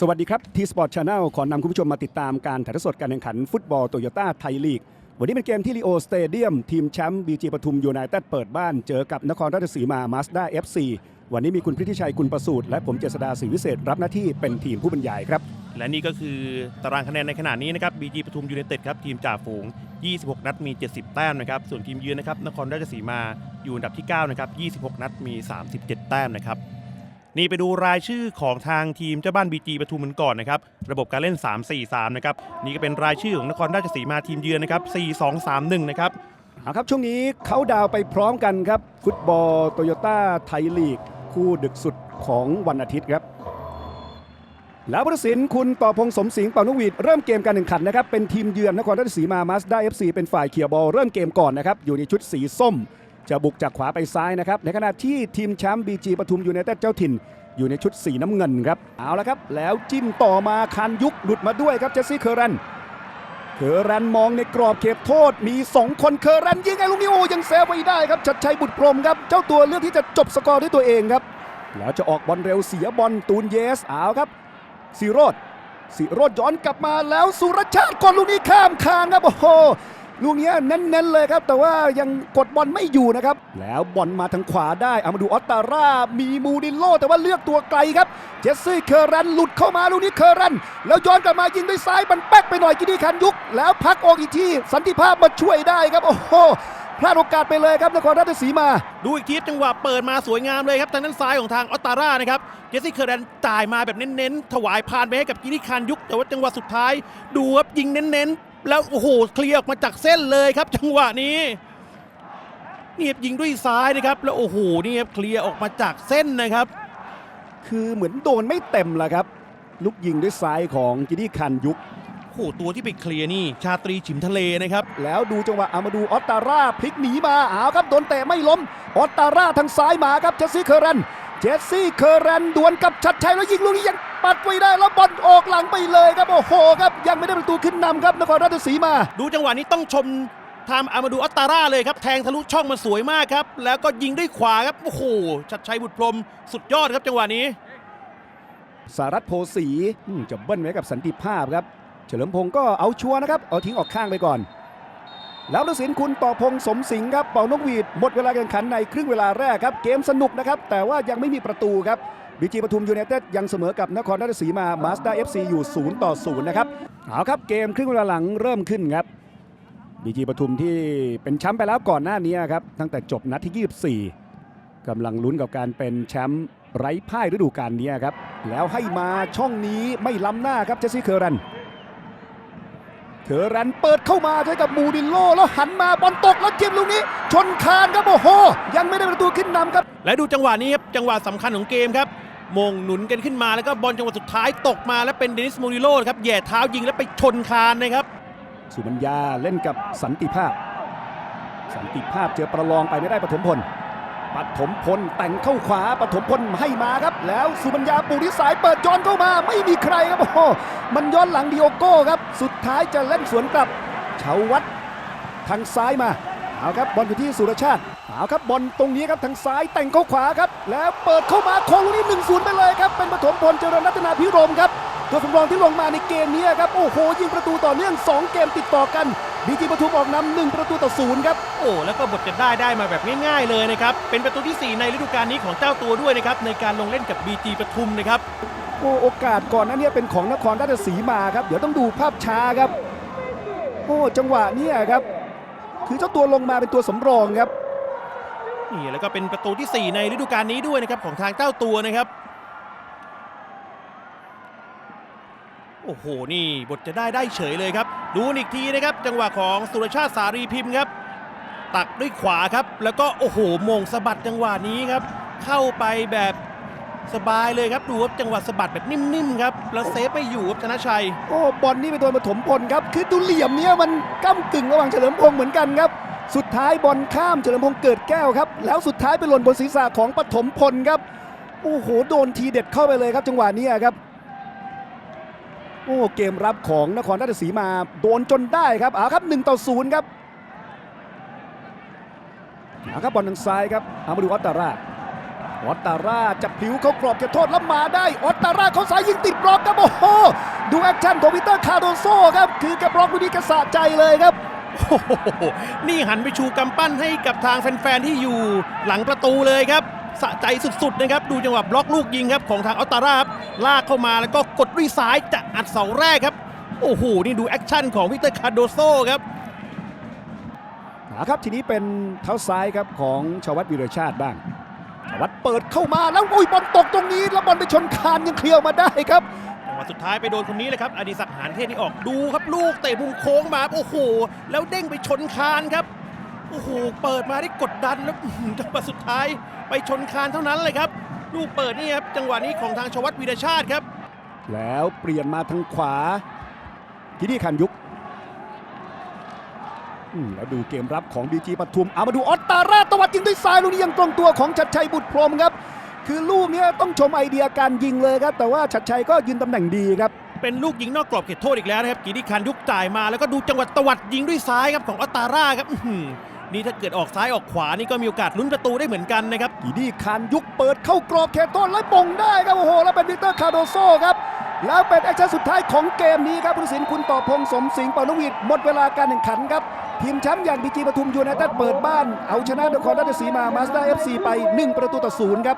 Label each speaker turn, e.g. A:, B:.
A: สวัสดีครับทีสปอร์ตชาแนลขอนำคุณผู้ชมมาติดตามการถ่ายทอดสดการแข่งขันฟุตบอลโตโยต้าไทยลีก วันนี้เป็นเกมที่ลีโอสเตเดียม ทีมแชมป์บีจีปทุมยูไนเต็ดเปิดบ้านเจอกับนครราชสีมามาสด้าเอฟซีวันนี้มีคุณพิธิชัยคุณประสูตรและผมเจษดาศรีวิเศษรับหน้าที่เป็นทีมผู้บรรยายครับ
B: และนี่ก็คือตารางคะแนนในขณะนี้นะครับบีจีปทุมยูไนเต็ดครับทีมจ่าฝูง 26 นัดมี 70 แต้มนะครับส่วนทีมเยือนนะครับนครราชสีมาอยู่อันดับที่ 9 นะครับ 26 นัดมี 37 แต้มนะครับ นี่ไปดูรายชื่อของทางทีมเจ้าบ้านบีจีปทุมกันก่อนนะครับ ระบบการเล่น 3-4-3 นะครับ นี่ก็เป็นรายชื่อของนครราชสีมาทีมเยือนนะครับ 4-2-3-1 นะครับ
A: เอาครับช่วงนี้เขาดาวไปพร้อมกันครับ ฟุตบอลโตโยต้าไทยลีก คู่ดึกสุดของวันอาทิตย์ครับ แล้วผู้ตัดสินคุณต่อพงสมสิงห์เป่านกหวีดเริ่มเกมการแข่งขันนะครับ เป็นทีมเยือนนครราชสีมามาสได้เอฟซีเป็นฝ่ายเคลียบอลเริ่มเกมก่อนนะครับ อยู่ในชุดสีส้ม จะบุกจากขวาไปซ้ายนะครับ ในขณะที่ทีมแชมป์บีจีปทุมอยูไนเต็ดเจ้าถิ่น อยู่ในชุดสีน้ำเงินครับ เอาละครับ แล้วจิ้มต่อมาคันยุกหลุดมาด้วยครับเจสซี่เคอร์รันเคอร์รันมองในกรอบเขตโทษมี 2 คนเคอร์รันยิงไอ้ลูกนี้โอ้ยังเซฟไว้ได้ครับชัดชัยบุตรพรมครับ เจ้าตัวเลือกที่จะจบสกอร์ด้วยตัวเองครับ แล้วจะออกบอลเร็วเสียบอลตูนเยสเอาครับสีโรดสีโรดย้อนกลับมาแล้วสุรชาติกดลูกนี้ข้ามคานครับโอ้โห ลูกนี้เน้นๆเลยครับ แต่ว่ายังกดบอลไม่อยู่นะครับ แล้วบอลมาทางขวาได้เอามาดูออตตาร่า มีมูดินโล แต่ว่าเลือกตัวไกลครับ เจสซี่เคอร์รันหลุดเข้ามาลูกนี้เคอร์รัน แล้วย้อนกลับมายิงด้วยซ้ายมันแป๊กไปหน่อยกินีคันยุก แล้วพักออกอีกทีสันติภาพมาช่วยได้ครับ โอ้โหพลาดโอกาสไปเลยครับนครราชสีมา
B: ดูอีกทีจังหวะเปิดมาสวยงามเลยครับทางด้านซ้ายของทางออตตาร่านะครับเจสซี่เคอร์แดนจ่ายมาแบบเน้นๆ ถวายพานไปให้กับกินิคานยุคแต่ว่าจังหวะสุดท้าย ดูครับยิงเน้นๆ แล้วโอ้โหเคลียร์ออกมาจากเส้นเลยครับ จังหวะนี้นี่ครับยิงด้วยซ้ายนะครับ แล้วโอ้โหนี่ครับเคลียร์ออกมาจากเส้นนะครับ
A: คือเหมือนโดนไม่เต็มละครับ ลูกยิงด้วยซ้ายของกินีคันยุก
B: โอ้โหตัวที่ไปเคลียร์นี่ชาตรีฉิมทะเลนะครับ
A: แล้วดูจังหวะเอามาดูออตตาร่าพลิกหนีมาเอาครับโดนเตะไม่ล้มออตตาร่าทางซ้ายมาครับเจสซี่เคอร์รันเจสซี่เคอร์รันดวลกับชัดชัยแล้วยิงลูกนี้ยัง ปัดไว้ได้แล้วบอลออกหลังไปเลยครับโอ้โหครับยังไม่ได้ประตูขึ้นนำครับนครราชสีมา
B: ดูจังหวะนี้ต้องชมทามอามาดูอัตตาร่าเลยครับ แทงทะลุช่องมาสวยมากครับ แล้วก็ยิงด้วยขวาครับ โอ้โห ชัดชัยบุตรพรหมสุดยอดครับจังหวะนี้
A: สารัตโพสีอืมจะเบิ้ลไว้กับสันติภาพครับ เฉลิมพงศ์ก็เอาชัวร์นะครับ เอาทิ้งออกข้างไปก่อน แล้วตัดสินคุณต่อพงศ์สมสิงห์ครับเป่านกหวีดหมดเวลาแข่งขันในครึ่งเวลาแรกครับ เกมสนุกนะครับ แต่ว่ายังไม่มีประตูครับ บีจีปทุมยูไนเต็ดยังเสมอกับนครราชสีมามาสด้าเอฟซีอยู่0ต่อ0นะครับเอาครับเกมครึ่งเวลาหลังเริ่มขึ้นครับบีจีปทุมที่เป็นแชมป์ไปแล้วก่อนหน้านี้ครับตั้งแต่จบนัดที่ 24กำลังลุ้นกับการเป็นแชมป์ไร้พ่ายฤดูกาลนี้ครับแล้วให้มาช่องนี้ไม่ล้ำหน้าครับเจสซี่เคอร์รันเคอร์รันเปิดเข้ามาใช้กับมูดิโลแล้วหันมาบอลตกแล้วจิ้มลูกนี้ ชนคานครับโอ้โห ยังไม่ได้ประตู ขึ้นนำครับ
B: และดูจังหวะนี้ครับจังหวะสำคัญของเกมครับมงหนุนกันขึ้นมาแล้วก็บอลจังหวะสุดท้ายตกมาแล้วเป็นเดนิสโมนิโลครับแหย่เท้ายิงแล้วไปชนคานนะครับ
A: สุบัญญาเล่นกับสันติภาพ สันติภาพเจอประลองไปไม่ได้ปฐมพลปฐมพลแต่งเข้าขวาปฐมพลให้มาครับ แล้วสุบัญญาปูริสายเปิดย้อนเข้ามา ไม่มีใครครับโอ้โหมันย้อนหลังดิโอโก้ครับ สุดท้ายจะเล่นสวนกลับชาววัดทางซ้ายมาเอาครับบอลอยู่ที่สุรชาติ เอาครับบอลตรงนี้ครับทางซ้ายแต่งเข้าขวาครับ แล้วเปิดเข้ามาโค้งลูกนี้หนึ่งศูนย์ไปเลยครับ เป็นปฐมพลเจริญรัตนาพิรมครับ ตัวสำรองที่ลงมาในเกมนี้ครับ โอ้โห ยิงประตูต่อเนื่อง 2 เกมติดต่อกันบีจีปทุมออกนำหนึ่งประตูต่อศูนย์ครับ
B: โอ้ แล้วก็บทจะได้ได้มาแบบง่ายๆเลยนะครับ เป็นประตูที่ 4 ในฤดูกาลนี้ของเจ้าตัวด้วยนะครับ ในการลงเล่นกับ BG ปทุมนะครับ
A: โอ้ โอกาสก่อนหนั้นเนี่ยเป็นของนครราชสีมาครับ เดี๋ยวต้องดูภาพช้าครับ โอ้ จังหวะเนี้ครับ คือเจ้าตัวลงมาเป็นตัวสำรองครับ
B: นี่แล้วก็เป็นประตูที่ 4 ในฤดูกาลนี้ด้วยนะครับของทางเจ้าตัวนะครับ โอ้โห นี่บทจะได้ได้เฉยเลยครับ ดูอีกทีนะครับ จังหวะของสุรชาติสารีพิมพ์ครับ ตักด้วยขวาครับ แล้วก็โอ้โหมงสะบัดจังหวะนี้ครับ เข้าไปแบบสบายเลยครับดูครับจังหวะสะบัดแบบนิ่มๆครับแล้วเซฟไม่อยู่ครับชนะชัย
A: โอ้บอลนี่ไปโดนปฐมพลครับ คือดูเหลี่ยมเนี้ยมันก้ากึ่งระหว่างเฉลิมพงษ์เหมือนกันครับ สุดท้ายบอลข้ามเฉลิมพงษ์เกิดแก้วครับ แล้วสุดท้ายไปหล่นบนศีรษะของปฐมพลครับโอ้โหโดนทีเด็ดเข้าไปเลยครับ จังหวะนี้ครับโอ้เกมรับของนครราชสีมาโดนจนได้ครับเอาครับ1ต่อ0ครับเอาครับบอลทางซ้ายครับเอามาดูอัตตาราออตตาร่าจะพลิ้วเขากรอบเขตโทษแล้วมาได้ออตตาร่าเขาซ้ายยิงติดบล็อกครับโอ้โหดูแอคชั่นของวิเตอร์คาร์โดโซครับคือแกบล็อกลูกนี้กระสะใจเลยครับ
B: โอ้โหนี่หันไปชูกำปั้นให้กับทางแฟนๆที่อยู่หลังประตูเลยครับสะใจสุดๆนะครับดูจังหวะบล็อกลูกยิงครับของทางอัลตาราครับลากเข้ามาแล้วก็กดด้วยซ้ายจะอัดเสาแรกครับโอ้โหนี่ดูแอคชั่นของวิเตอร์คาร์โดโซครับ
A: นะครับทีนี้เป็นเท้าซ้ายครับของชวัตวิรชาติบ้างชวัตเปิดเข้ามาแล้วอุ้ยบอลตกตรงนี้ แล้วบอลไปชนคานยังเคลียร์มาได้ครับ
B: สุดท้ายไปโดนคนนี้เลยครับ อดิศักดิ์หานเทพนี่ออกดูครับ ลูกเตะมุมโค้งมาโอ้โห แล้วเด้งไปชนคานครับโอ้โหเปิดมาได้กดดันแล้วหือจังหวะสุดท้ายไปชนคานเท่านั้นเลยครับ ลูกเปิดนี่ครับจังหวะนี้ของทางชวัตวีรชาติครับ
A: แล้วเปลี่ยนมาทางขวาที่นี่คันยุกแล้วดูเกมรับของบีจีปทุมเอามาดูออตตาราตวัดยิงด้วยซ้ายลูกนี้ยังตรงตัวของชัดชัยบุตรพรมครับ คือลูกเนี้ยต้องชมไอเดียการยิงเลยครับ แต่ว่าชัดชัยก็ยืนตำแหน่งดีครับ
B: เป็นลูกยิงนอกกรอบเขตโทษอีกแล้วนะครับกีดิคันยุกจ่ายมาแล้วก็ดูจังหวะตวัดยิงด้วยซ้ายครับของอัตตาร่าครับอื้อหือนี่ถ้าเกิดออกซ้ายออกขวานี่ก็มีโอกาสลุ้นประตูได้เหมือนกันนะครับ
A: อีดี้คานยุกเปิดเข้ากรอบเขตโทษแล้วป่งได้ครับโอ้โหแล้วเป็นวิกเตอร์คาร์โดโซครับแล้วเป็นแอคชั่นสุดท้ายของเกมนี้ครับผู้ตัดสินคุณต่อพงษ์สมสิงห์ปานวิทย์หมดเวลาการแข่งขันครับ ทีมแชมป์อย่างบีจีปทุมยูไนเต็ดเปิดบ้าน เอาชนะนครราชสีมามาสด้าเอฟซีไป 1 ประตูต่อศูนย์ครับ